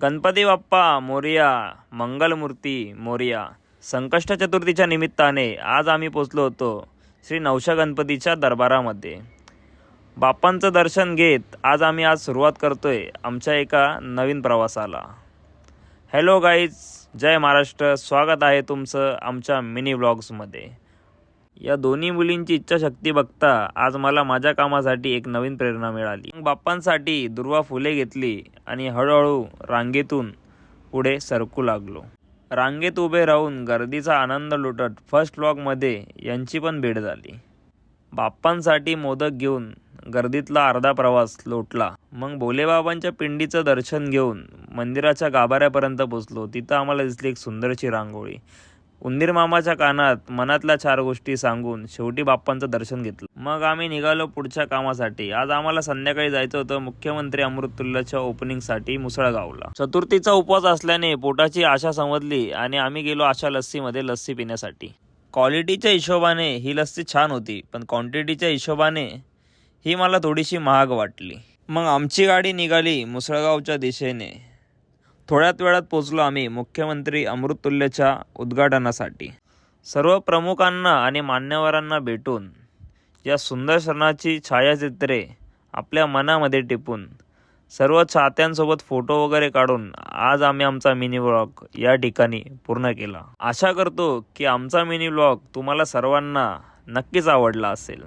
गणपती बाप्पा मोरिया मंगलमूर्ती मोरिया. संकष्ट चतुर्थीच्या निमित्ताने आज आम्ही पोचलो होतो श्री नवशा गणपतीच्या दरबारामध्ये. बाप्पांचं दर्शन घेत आज आम्ही आज सुरुवात करतो आहे आमच्या एका नवीन प्रवासाला. हॅलो गाईज जय महाराष्ट्र. स्वागत आहे तुमचं आमच्या मिनी ब्लॉग्समध्ये या दोन्ही मुलींची इच्छाशक्ती बघता आज मला माझ्या कामासाठी एक नवीन प्रेरणा मिळाली. मग बाप्पांसाठी दुर्वा फुले घेतली आणि हळूहळू रांगेतून पुढे सरकू लागलो. रांगेत उभे राहून गर्दीचा आनंद लुटत फर्स्ट लॉकमध्ये यांची पण भेट झाली. बाप्पांसाठी मोदक घेऊन गर्दीतला अर्धा प्रवास लोटला. मग भोलेबाबांच्या पिंडीचं दर्शन घेऊन मंदिराच्या गाभाऱ्यापर्यंत पोचलो. तिथं आम्हाला दिसली एक सुंदरशी रांगोळी. उंदीर मामाच्या कानात मनातल्या चार गोष्टी सांगून शेवटी बाप्पांचं दर्शन घेतलं. मग आम्ही निघालो पुढच्या कामासाठी. आज आम्हाला संध्याकाळी जायचं होतं. मुख्यमंत्री अमृतुल्लाच्या ओपनिंगसाठी मुसळगावला. चतुर्थीचा उपवास असल्याने पोटाची आशा समजली आणि आम्ही गेलो आशा लस्सीमध्ये लस्सी पिण्यासाठी. क्वालिटीच्या हिशोबाने ही लस्सी छान होती पण क्वांटिटीच्या हिशोबाने ही मला थोडीशी महाग वाटली. मग आमची गाडी निघाली मुसळगावच्या दिशेने. थोड्याच वेळात पोचलो आम्ही मुख्यमंत्री अमृततुल्यच्या उद्घाटनासाठी. सर्व प्रमुखांना आणि मान्यवरांना भेटून या सुंदर शरणाची छायाचित्रे आपल्या मनामध्ये टिपून सर्व चाहत्यांसोबत फोटो वगैरे काढून आज आम्ही आमचा मिनी ब्लॉग या ठिकाणी पूर्ण केला. आशा करतो की आमचा मिनी ब्लॉग तुम्हाला सर्वांना नक्कीच आवडला असेल.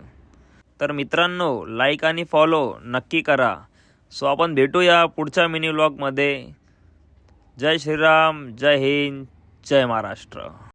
तर मित्रांनो लाईक आणि फॉलो नक्की करा. सो आपण भेटूया पुढच्या मिनी ब्लॉगमध्ये. जय श्रीराम जय हिंद जय महाराष्ट्र